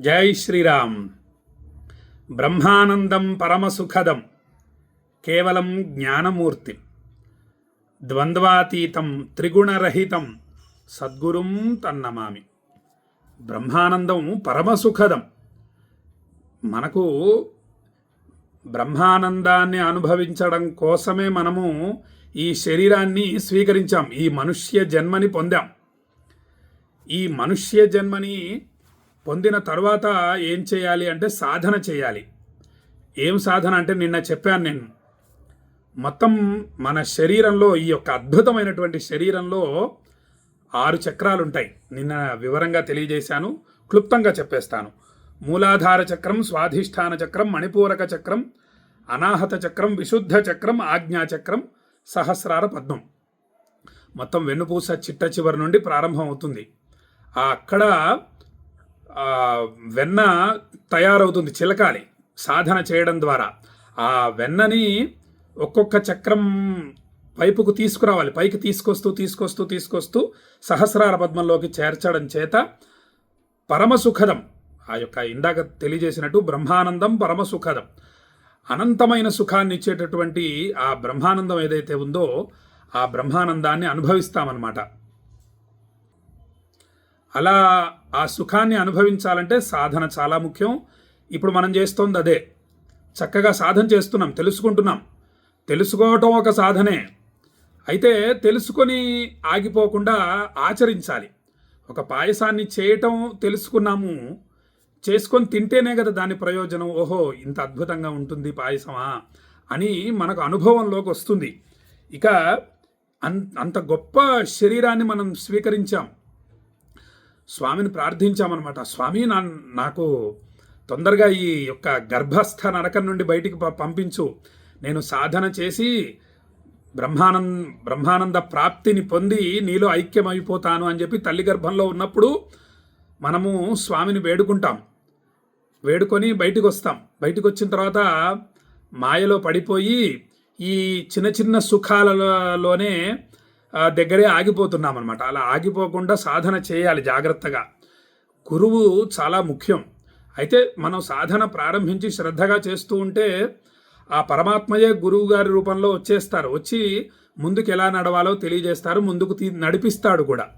జై శ్రీరామ్. బ్రహ్మానందం పరమసుఖదం కేవలం జ్ఞానమూర్తి. ద్వంద్వాతీతం త్రిగుణరహితం సద్గురుం తన్నమామి. బ్రహ్మానందం పరమసుఖదం. మనకు బ్రహ్మానందాన్ని అనుభవించడం కోసమే మనము ఈ శరీరాన్ని స్వీకరించాం ఈ మనుష్య జన్మని పొందాం. ఈ మనుష్య జన్మని పొందిన తర్వాత ఏం చేయాలి అంటే సాధన చేయాలి. ఏం సాధన అంటే నిన్న చెప్పాను నేను. మొత్తం మన శరీరంలో ఈ యొక్క అద్భుతమైనటువంటి శరీరంలో ఆరు చక్రాలు ఉంటాయి నిన్న వివరంగా తెలియజేశాను క్లుప్తంగా చెప్పేస్తాను. మూలాధార చక్రం స్వాధిష్టాన చక్రం మణిపూరక చక్రం అనాహత చక్రం విశుద్ధ చక్రం ఆజ్ఞా చక్రం సహస్రార పద్మం. మొత్తం వెన్నుపూస చిట్ట చివరి నుండి ప్రారంభం అవుతుంది అక్కడ వెన్న తయారవుతుంది చిలకాలి సాధన చేయడం ద్వారా. ఆ వెన్నని ఒక్కొక్క చక్రం పైపుకు తీసుకురావాలి. పైకి తీసుకొస్తూ తీసుకొస్తూ తీసుకొస్తూ సహస్రార పద్మంలోకి చేర్చడం చేత పరమసుఖదం ఆ యొక్క ఇందాక తెలియజేసినట్టు బ్రహ్మానందం పరమసుఖదం. అనంతమైన సుఖాన్ని ఇచ్చేటటువంటి ఆ బ్రహ్మానందం ఏదైతే ఉందో ఆ బ్రహ్మానందాన్ని అనుభవిస్తామన్నమాట. అలా ఆ సుఖాన్ని అనుభవించాలంటే సాధన చాలా ముఖ్యం. ఇప్పుడు మనం చేస్తోంది అదే. చక్కగా సాధన చేస్తున్నాం తెలుసుకుంటున్నాం. తెలుసుకోవటం ఒక సాధనే. అయితే తెలుసుకొని ఆగిపోకుండా ఆచరించాలి. ఒక పాయసాన్ని చేయటం తెలుసుకున్నాము. చేసుకొని తింటేనే కదా దాని ప్రయోజనం. ఓహో ఇంత అద్భుతంగా ఉంటుంది పాయసమా అని మనకు అనుభవంలోకి వస్తుంది. ఇక అంత గొప్ప శరీరాన్ని మనం స్వీకరించాం. స్వామిని ప్రార్థించామన్నమాట. స్వామి నా నాకు తొందరగా ఈ యొక్క గర్భస్థ నరకం నుండి బయటికి పంపించు. నేను సాధన చేసి బ్రహ్మానంద బ్రహ్మానంద ప్రాప్తిని పొంది నీలో ఐక్యమైపోతాను అని చెప్పి తల్లి గర్భంలో ఉన్నప్పుడు మనము స్వామిని వేడుకుంటాం. వేడుకొని బయటకు వస్తాం బయటకు వచ్చిన తర్వాత మాయలో పడిపోయి ఈ చిన్న చిన్న సుఖాలలోనే దగ్గరే ఆగిపోతున్నాం అనమాట అలా ఆగిపోకుండా సాధన చేయాలి జాగ్రత్తగా. గురువు చాలా ముఖ్యం. అయితే మనం సాధన ప్రారంభించి శ్రద్ధగా చేస్తూ ఉంటే ఆ పరమాత్మయే గురువు గారి రూపంలో వచ్చేస్తారు. వచ్చి ముందుకు ఎలా నడవాలో తెలియజేస్తారు. ముందుకు తీ నడిపిస్తాడు కూడా.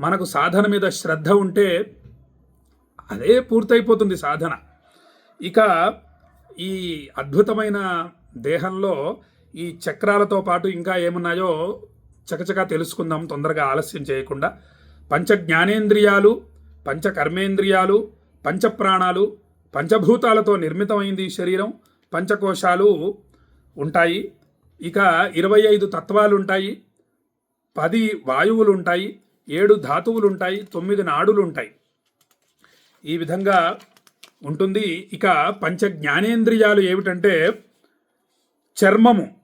మనకు సాధన మీద శ్రద్ధ ఉంటే అదే పూర్తయిపోతుంది సాధన. ఇక ఈ అద్భుతమైన దేహంలో ఈ చక్రాలతో పాటు ఇంకా ఏమున్నాయో చకచకా తెలుసుకుందాం తొందరగా ఆలస్యం చేయకుండా. పంచ జ్ఞానేంద్రియాలు పంచ కర్మేంద్రియాలు పంచప్రాణాలు పంచభూతాలతో నిర్మితమైంది ఈ శరీరం. పంచకోశాలు ఉంటాయి. ఇక ఇరవై ఐదు తత్వాలు ఉంటాయి పది వాయువులు ఉంటాయి ఏడు ధాతువులు ఉంటాయి తొమ్మిది నాడులు ఉంటాయి ఈ విధంగా ఉంటుంది. ఇక పంచ జ్ఞానేంద్రియాలు ఏమిటంటే చర్మము.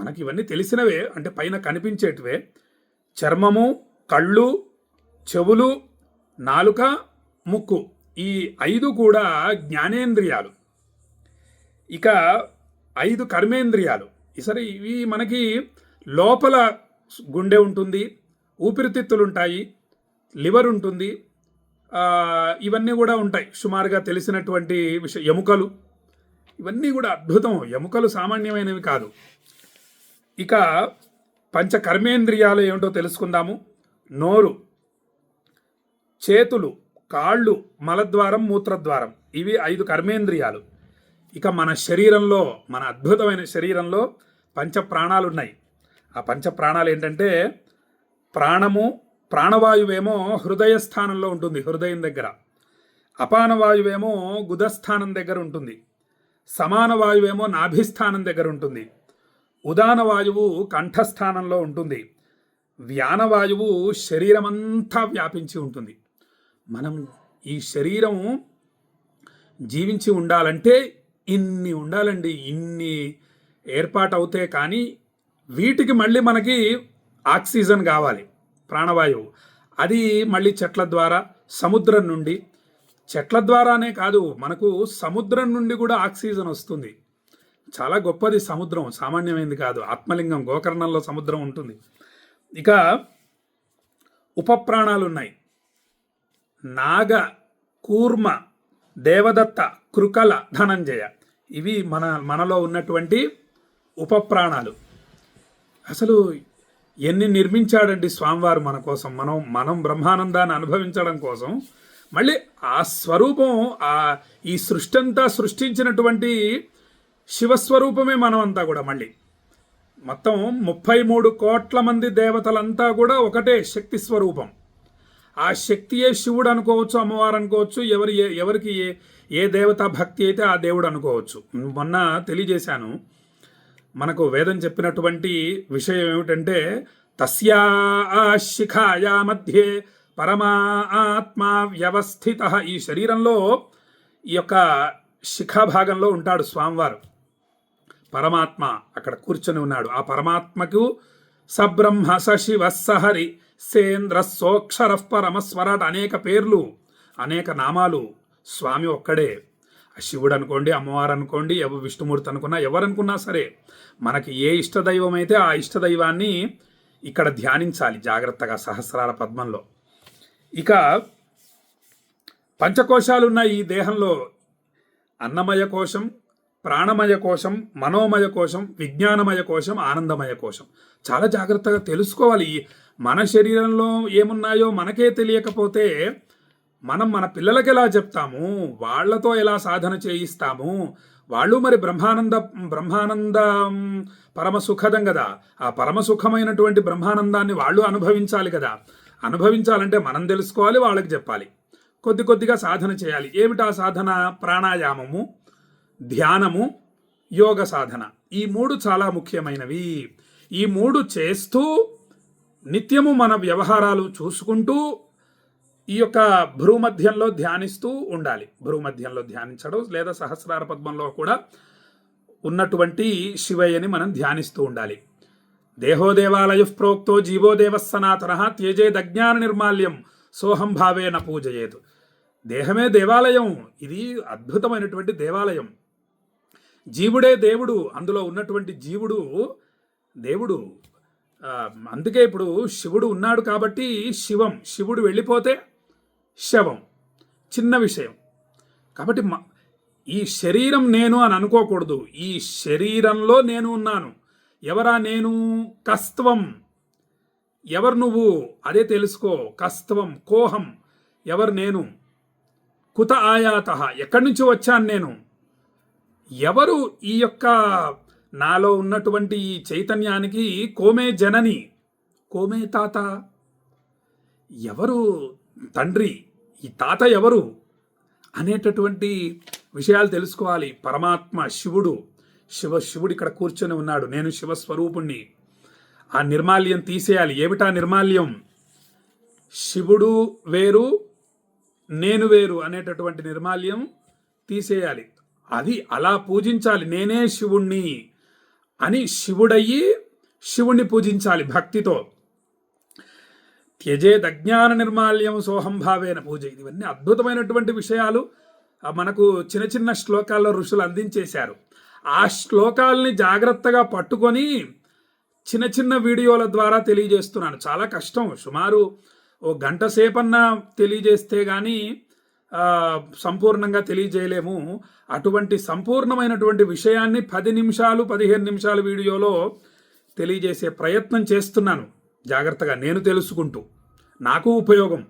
మనకి ఇవన్నీ తెలిసినవే అంటే పైన కనిపించేటివే. చర్మము కళ్ళు చెవులు నాలుక ముక్కు ఈ ఐదు కూడా జ్ఞానేంద్రియాలు. ఇక ఐదు కర్మేంద్రియాలు. సరే ఇవి మనకి లోపల గుండె ఉంటుంది ఊపిరితిత్తులు ఉంటాయి లివర్ ఉంటుంది ఇవన్నీ కూడా ఉంటాయి. సుమారుగా తెలిసినటువంటి విషయ ఎముకలు. ఇవన్నీ కూడా అద్భుతం. ఎముకలు సామాన్యమైనవి కాదు. ఇక పంచ కర్మేంద్రియాలు ఏమిటో తెలుసుకుందాము. నోరు చేతులు కాళ్ళు మలద్వారం మూత్రద్వారం. ఇవి ఐదు కర్మేంద్రియాలు. ఇక మన శరీరంలో మన అద్భుతమైన శరీరంలో పంచ ప్రాణాలు ఉన్నాయి ఆ పంచ ప్రాణాలు ఏంటంటే ప్రాణము ప్రాణవాయువేమో హృదయ స్థానంలో ఉంటుంది హృదయం దగ్గర. అపానవాయువేమో గుదస్థానం దగ్గర ఉంటుంది. సమాన వాయువేమో నాభిస్థానం దగ్గర ఉంటుంది. ఉదాన వాయువు కంఠస్థానంలో ఉంటుంది. వ్యానవాయువు శరీరమంతా వ్యాపించి ఉంటుంది. మనం ఈ శరీరం జీవించి ఉండాలంటే ఇన్ని ఉండాలండి. ఇన్ని ఏర్పాటు అవుతే కానీ వీటికి మళ్ళీ మనకి ఆక్సిజన్ కావాలి ప్రాణవాయువు. అది మళ్ళీ చెట్ల ద్వారా సముద్రం నుండి. చెట్ల ద్వారానే కాదు మనకు సముద్రం నుండి కూడా ఆక్సిజన్ వస్తుంది. చాలా గొప్పది సముద్రం సామాన్యమైనది కాదు. ఆత్మలింగం గోకర్ణంలో సముద్రం ఉంటుంది. ఇక ఉపప్రాణాలు ఉన్నాయి నాగ కూర్మ దేవదత్త కృకల ధనంజయ. ఇవి మన మనలో ఉన్నటువంటి ఉపప్రాణాలు. అసలు ఎన్ని నిర్మించాడండి స్వామివారు మన కోసం? మనం మనం బ్రహ్మానందాన్ని అనుభవించడం కోసం మళ్ళీ ఆ స్వరూపం ఆ ఈ సృష్టి అంతా సృష్టించినటువంటి శివస్వరూపమే మనం అంతా కూడా మళ్ళీ. మొత్తం ముప్పై మూడు కోట్ల మంది దేవతలంతా కూడా ఒకటే శక్తి స్వరూపం. ఆ శక్తియే శివుడు అనుకోవచ్చు అమ్మవారు అనుకోవచ్చు ఎవరి ఎవరికి ఏ ఏ దేవతా భక్తి అయితే ఆ దేవుడు అనుకోవచ్చు. మొన్న తెలియజేశాను. మనకు వేదం చెప్పినటువంటి విషయం ఏమిటంటే తస్యా శిఖాయా మధ్యే పరమా ఆత్మ వ్యవస్థిత. ఈ శరీరంలో ఈ యొక్క శిఖా భాగంలో ఉంటాడు స్వామివారు. పరమాత్మ అక్కడ కూర్చొని ఉన్నాడు. ఆ పరమాత్మకు సబ్రహ్మ సశివ సహరి సేంద్ర సోక్షర పరమస్వరాట్ అనేక పేర్లు అనేక నామాలు స్వామి ఒక్కడే. ఆ శివుడు అనుకోండి అమ్మవారు అనుకోండి ఎవ విష్ణుమూర్తి అనుకున్నా ఎవరనుకున్నా సరే మనకి ఏ ఇష్టదైవం అయితే ఆ ఇష్టదైవాన్ని ఇక్కడ ధ్యానించాలి జాగ్రత్తగా సహస్రాల పద్మంలో. ఇక పంచకోశాలున్న ఈ దేహంలో అన్నమయ కోశం ప్రాణమయ కోశం మనోమయ కోశం విజ్ఞానమయ కోశం ఆనందమయ కోశం. చాలా జాగ్రత్తగా తెలుసుకోవాలి. మన శరీరంలో ఏమున్నాయో మనకే తెలియకపోతే మనం మన పిల్లలకి ఎలా చెప్తాము? వాళ్ళతో ఎలా సాధన చేయిస్తాము? వాళ్ళు మరి బ్రహ్మానంద బ్రహ్మానంద పరమ సుఖదం కదా. ఆ పరమ సుఖమైనటువంటి బ్రహ్మానందాన్ని వాళ్ళు అనుభవించాలి కదా. అనుభవించాలంటే మనం తెలుసుకోవాలి వాళ్ళకి చెప్పాలి. కొద్ది కొద్దిగా సాధన చేయాలి. ఏమిటా సాధన? ప్రాణాయామము. ధ్యానము యోగ సాధన. ఈ మూడు చాలా ముఖ్యమైనవి. ఈ మూడు చేస్తూ నిత్యము మన వ్యవహారాలు చూసుకుంటూ ఈ యొక్క భ్రూమధ్యంలో ధ్యానిస్తూ ఉండాలి. భ్రూమధ్యంలో ధ్యానించడం లేదా సహస్రార పద్మంలో కూడా ఉన్నటువంటి శివయ్యని మనం ధ్యానిస్తూ ఉండాలి. దేహోదేవాలయ ప్రోక్తో జీవోదేవ సనాతన త్యజేదజ్ఞాన నిర్మాల్యం సోహం భావేన పూజయేతు. దేహమే దేవాలయం. ఇది అద్భుతమైనటువంటి దేవాలయం. జీవుడే దేవుడు. అందులో ఉన్నటువంటి జీవుడు దేవుడు అందుకే ఇప్పుడు శివుడు ఉన్నాడు కాబట్టి శివం శివుడు వెళ్ళిపోతే శవం చిన్న విషయం. కాబట్టి మ- ఈ శరీరం నేను అని అనుకోకూడదు. ఈ శరీరంలో నేను ఉన్నాను. ఎవరా నేను? కస్త్వం. ఎవరు నువ్వు? అదే తెలుసుకో. కస్త్వం కోహం. ఎవరు నేను? కుత ఆయాత. ఎక్కడి నుంచి వచ్చాను నేను? ఎవరు ఈ యొక్క నాలో ఉన్నటువంటి ఈ చైతన్యానికి కోమే జనని? కోమే తాత. ఎవరు తండ్రి? ఈ తాత ఎవరు? అనేటటువంటి విషయాలు తెలుసుకోవాలి. పరమాత్మ శివుడు. శివ శివుడు ఇక్కడ కూర్చొని ఉన్నాడు. నేను శివస్వరూపుణ్ణి. ఆ నిర్మాల్యం తీసేయాలి. ఏమిటా నిర్మాల్యం? శివుడు వేరు నేను వేరు అనేటటువంటి నిర్మాల్యం తీసేయాలి. అది అలా పూజించాలి నేనే శివుణ్ణి అని శివుడయ్యి శివుణ్ణి పూజించాలి భక్తితో. త్యజేదజ్ఞాన నిర్మాల్యం సోహం భావేన పూజ. ఇవన్నీ అద్భుతమైనటువంటి విషయాలు. మనకు చిన్న చిన్న శ్లోకాల్లో ఋషులు అందించేశారు. ఆ శ్లోకాల్ని జాగ్రత్తగా పట్టుకొని చిన్న చిన్న వీడియోల ద్వారా తెలియజేస్తున్నాను. చాలా కష్టం. సుమారు ఓ గంట సేపన్నా తెలియజేస్తే కానీ సంపూర్ణంగా తెలియజేయలేము. అటువంటి సంపూర్ణమైనటువంటి విషయాన్ని పది నిమిషాలు పదిహేను నిమిషాల వీడియోలో తెలియజేసే ప్రయత్నం చేస్తున్నాను. జాగ్రత్తగా నేను తెలుసుకుంటూ. నాకు ఉపయోగం.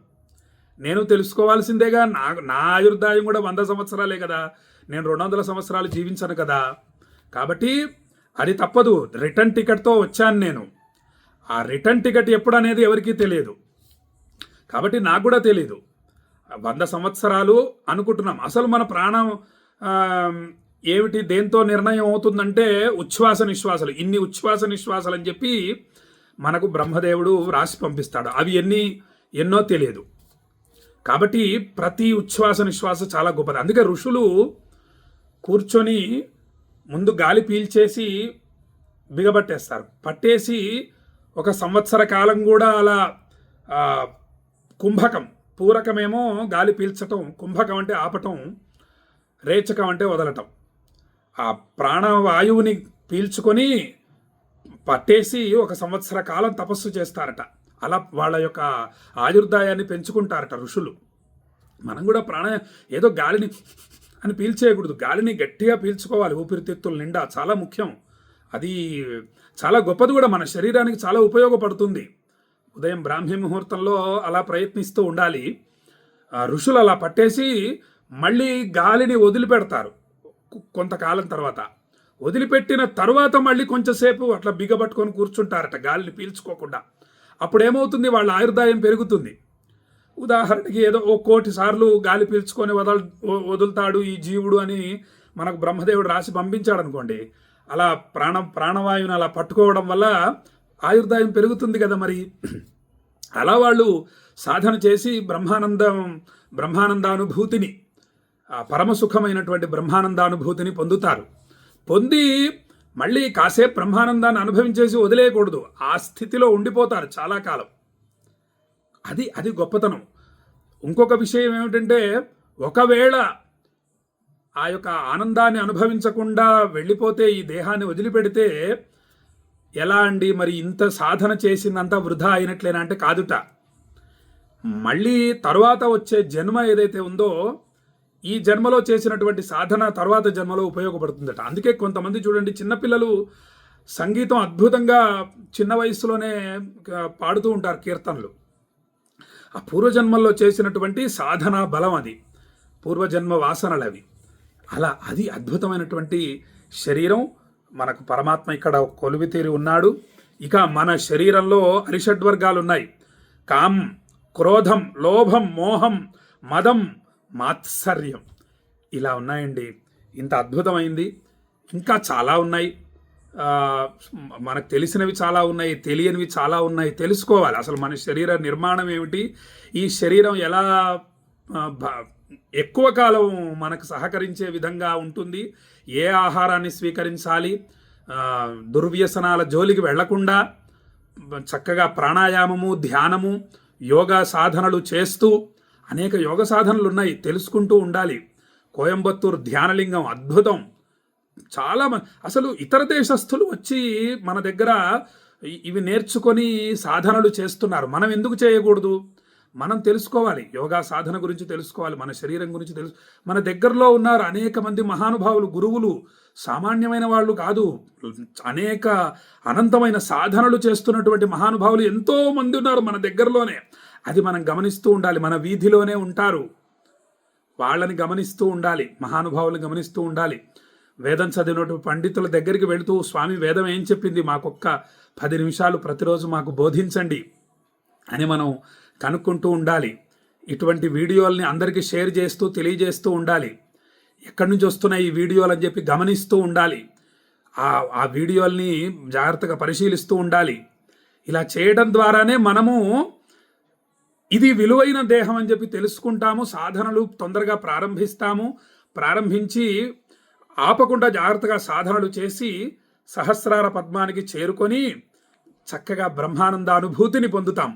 నేను తెలుసుకోవాల్సిందేగా నా నా ఆయుర్దాయం కూడా వంద సంవత్సరాలే కదా. నేను రెండు వందల సంవత్సరాలు జీవించను కదా. కాబట్టి అది తప్పదు. రిటర్న్ టికెట్తో వచ్చాను నేను. ఆ రిటర్న్ టికెట్ ఎప్పుడు అనేది ఎవరికీ తెలియదు. కాబట్టి నాకు కూడా తెలియదు వంద సంవత్సరాలు అనుకుంటున్నాం. అసలు మన ప్రాణం ఏమిటి దేంతో నిర్ణయం అవుతుందంటే ఉచ్ఛ్వాస నిశ్వాసాలు. ఇన్ని ఉచ్ఛ్వాస నిశ్వాసాలు అని చెప్పి మనకు బ్రహ్మదేవుడు రాసి పంపిస్తాడు. అవి ఎన్ని ఎన్నో తెలియదు. కాబట్టి ప్రతి ఉచ్ఛ్వాస నిశ్వాస చాలా గొప్పది. అందుకే ఋషులు కూర్చొని ముందు గాలి పీల్చేసి బిగబట్టేస్తారు. పట్టేసి ఒక సంవత్సర కాలం కూడా అలా కుంభకం పూరకమేమో గాలి పీల్చటం కుంభకం అంటే ఆపటం రేచకం అంటే వదలటం. ఆ ప్రాణవాయువుని పీల్చుకొని పట్టేసి ఒక సంవత్సర కాలం తపస్సు చేస్తారట. అలా వాళ్ళ యొక్క ఆయుర్దాయాన్ని పెంచుకుంటారట ఋషులు. మనం కూడా ప్రాణ ఏదో గాలిని అని పీల్చేయకూడదు. గాలిని గట్టిగా పీల్చుకోవాలి. ఊపిరితిత్తుల నిండా చాలా ముఖ్యం. అది చాలా గొప్పది కూడా. మన శరీరానికి చాలా ఉపయోగపడుతుంది. ఉదయం బ్రాహ్మీ ముహూర్తంలో అలా ప్రయత్నిస్తూ ఉండాలి. ఋషులు అలా పట్టేసి మళ్ళీ గాలిని వదిలిపెడతారు కొంతకాలం తర్వాత. వదిలిపెట్టిన తర్వాత మళ్ళీ కొంచెంసేపు అట్లా బిగబట్టుకొని కూర్చుంటారట గాలిని పీల్చుకోకుండా. అప్పుడు ఏమవుతుంది వాళ్ళ ఆయుర్దాయం పెరుగుతుంది. ఉదాహరణకి ఏదో ఓ కోటి సార్లు గాలి పీల్చుకొని వదల వదులుతాడు ఈ జీవుడు అని మనకు బ్రహ్మదేవుడు రాసి పంపించాడు అనుకోండి అలా ప్రాణ ప్రాణవాయువుని అలా పట్టుకోవడం వల్ల ఆయుర్దాయం పెరుగుతుంది కదా మరి. అలా వాళ్ళు సాధన చేసి బ్రహ్మానందం బ్రహ్మానందానుభూతిని ఆ పరమసుఖమైనటువంటి బ్రహ్మానందానుభూతిని పొందుతారు. పొంది మళ్ళీ కాసేపు బ్రహ్మానందాన్ని అనుభవించేసి వదిలేయకూడదు. ఆ స్థితిలో ఉండిపోతారు చాలా కాలం. అది అది గొప్పతనం. ఇంకొక విషయం ఏమిటంటే ఒకవేళ ఆ యొక్క ఆనందాన్ని అనుభవించకుండా వెళ్ళిపోతే ఈ దేహాన్ని వదిలిపెడితే ఎలా అండి? మరి ఇంత సాధన చేసిందంతా వృధా అయినట్లేనా అంటే కాదుట. మళ్ళీ తర్వాత వచ్చే జన్మ ఏదైతే ఉందో ఈ జన్మలో చేసినటువంటి సాధన తర్వాత జన్మలో ఉపయోగపడుతుందట. అందుకే కొంతమంది చూడండి చిన్నపిల్లలు సంగీతం అద్భుతంగా చిన్న వయసులోనే పాడుతూ ఉంటారు కీర్తనలు. ఆ పూర్వజన్మల్లో చేసినటువంటి సాధన బలం అది. పూర్వజన్మ వాసనలు అవి అలా అది అద్భుతమైనటువంటి శరీరం మనకు పరమాత్మ ఇక్కడ కొలువితీరి ఉన్నాడు. ఇక మన శరీరంలో అరిషడ్వర్గాలు ఉన్నాయి కాం క్రోధం లోభం మోహం మదం మాత్సర్యం ఇలా ఉన్నాయండి. ఇంత అద్భుతమైంది. ఇంకా చాలా ఉన్నాయి. మనకు తెలిసినవి చాలా ఉన్నాయి తెలియనివి చాలా ఉన్నాయి. తెలుసుకోవాలి. అసలు మన శరీర నిర్మాణం ఏమిటి? ఈ శరీరం ఎలా భ- ఎక్కువ కాలం మనకు సహకరించే విధంగా ఉంటుంది. ఏ ఆహారాన్ని స్వీకరించాలి? దుర్వ్యసనాల జోలికి వెళ్ళకుండా చక్కగా ప్రాణాయామము ధ్యానము యోగా సాధనలు చేస్తూ అనేక యోగ సాధనలు ఉన్నాయి తెలుసుకుంటూ ఉండాలి. కోయంబత్తూరు ధ్యానలింగం అద్భుతం. చాలా మంది అసలు ఇతర దేశస్థులు వచ్చి మన దగ్గర ఇవి నేర్చుకొని సాధనలు చేస్తున్నారు. మనం ఎందుకు చేయకూడదు? మనం తెలుసుకోవాలి. యోగా సాధన గురించి తెలుసుకోవాలి. మన శరీరం గురించి తెలుసు మన దగ్గరలో ఉన్నారు అనేక మంది మహానుభావులు గురువులు. సామాన్యమైన వాళ్ళు కాదు. అనేక అనంతమైన సాధనలు చేస్తున్నటువంటి మహానుభావులు ఎంతో మంది ఉన్నారు మన దగ్గరలోనే. అది మనం గమనిస్తూ ఉండాలి. మన వీధిలోనే ఉంటారు. వాళ్ళని గమనిస్తూ ఉండాలి. మహానుభావులు గమనిస్తూ ఉండాలి. వేదం చదివినటువంటి పండితుల దగ్గరికి వెళుతూ స్వామి వేదం ఏం చెప్పింది? మాకొక్క పది నిమిషాలు ప్రతిరోజు మాకు బోధించండి అని మనం కనుక్కుంటూ ఉండాలి. ఇటువంటి వీడియోల్ని అందరికీ షేర్ చేస్తూ తెలియజేస్తూ ఉండాలి. ఎక్కడి నుంచి వస్తున్నాయి ఈ వీడియోలు అని చెప్పి గమనిస్తూ ఉండాలి. ఆ ఆ వీడియోల్ని జాగ్రత్తగా పరిశీలిస్తూ ఉండాలి. ఇలా చేయడం ద్వారానే మనము ఇది విలువైన దేహం అని చెప్పి తెలుసుకుంటాము సాధనలు తొందరగా ప్రారంభిస్తాము ప్రారంభించి ఆపకుండా జాగ్రత్తగా సాధనలు చేసి సహస్రార పద్మానికి చేరుకొని చక్కగా బ్రహ్మానంద అనుభూతిని పొందుతాం.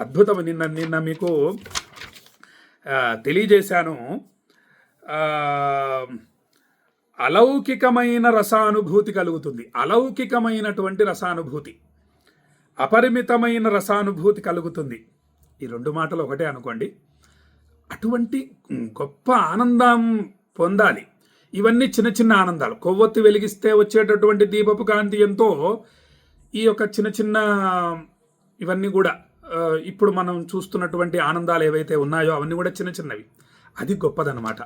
అద్భుతం నిన్న నిన్న మీకు తెలియజేశాను. అలౌకికమైన రసానుభూతి కలుగుతుంది. అలౌకికమైనటువంటి రసానుభూతి. అపరిమితమైన రసానుభూతి కలుగుతుంది. ఈ రెండు మాటలు ఒకటే అనుకోండి. అటువంటి గొప్ప ఆనందం పొందాలి. ఇవన్నీ చిన్న చిన్న ఆనందాలు. కొవ్వొత్తి వెలిగిస్తే వచ్చేటటువంటి దీపపు కాంతి ఎంతో ఈ యొక్క చిన్న చిన్న ఇవన్నీ కూడా ఇప్పుడు మనం చూస్తున్నటువంటి ఆనందాలు ఏవైతే ఉన్నాయో అవన్నీ కూడా చిన్న చిన్నవి. అది గొప్పదనమాట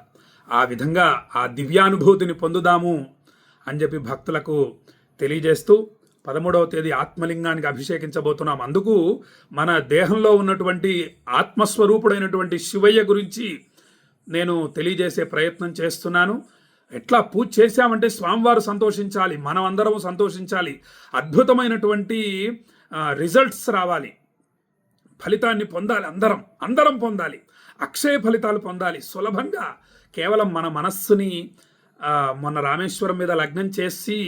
ఆ విధంగా ఆ దివ్యానుభూతిని పొందుదాము అని చెప్పి భక్తులకు తెలియజేస్తూ పదమూడవ తేదీ ఆత్మలింగానికి అభిషేకించబోతున్నాం. అందుకు మన దేహంలో ఉన్నటువంటి ఆత్మస్వరూపుడైనటువంటి శివయ్య గురించి నేను తెలియజేసే ప్రయత్నం చేస్తున్నాను. ఎట్లా పూజ చేశామంటే స్వామివారు సంతోషించాలి మనం అందరం సంతోషించాలి అద్భుతమైనటువంటి రిజల్ట్స్ రావాలి. ఫలితాన్ని పొందాలి అందరం అందరం పొందాలి. అక్షయ ఫలితాలు పొందాలి. సులభంగా కేవలం మన మనస్సుని మొన్న రామేశ్వరం మీద లగ్నం చేసి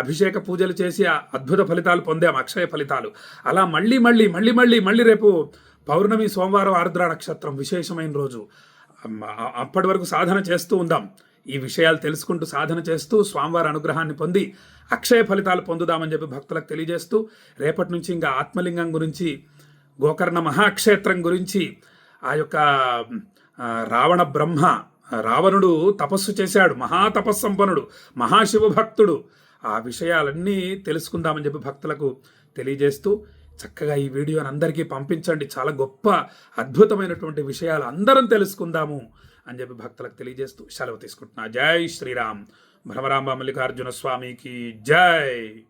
అభిషేక పూజలు చేసి అద్భుత ఫలితాలు పొందాం అక్షయ ఫలితాలు. అలా మళ్ళీ మళ్ళీ మళ్ళీ మళ్ళీ మళ్ళీ రేపు పౌర్ణమి సోమవారం ఆర్ద్ర నక్షత్రం విశేషమైన రోజు. అప్పటి వరకు సాధన చేస్తూ ఉందాం. ఈ విషయాలు తెలుసుకుంటూ సాధన చేస్తూ స్వామివారి అనుగ్రహాన్ని పొంది అక్షయ ఫలితాలు పొందుదామని చెప్పి భక్తులకు తెలియజేస్తూ రేపటి నుంచి ఇంకా ఆత్మలింగం గురించి గోకర్ణ మహాక్షేత్రం గురించి ఆ యొక్క రావణ బ్రహ్మ రావణుడు తపస్సు చేశాడు మహాతపస్సంపన్నుడు మహాశివ భక్తుడు ఆ విషయాలన్నీ తెలుసుకుందామని చెప్పి భక్తులకు తెలియజేస్తూ చక్కగా ఈ వీడియోని అందరికీ పంపించండి. చాలా గొప్ప అద్భుతమైనటువంటి విషయాలు అందరం తెలుసుకుందాము అని చెప్పి భక్తులకు తెలియజేస్తూ సెలవు తీసుకుంటున్నా. జై శ్రీరామ్. భ్రమరాంబ మల్లికార్జున స్వామికి జై.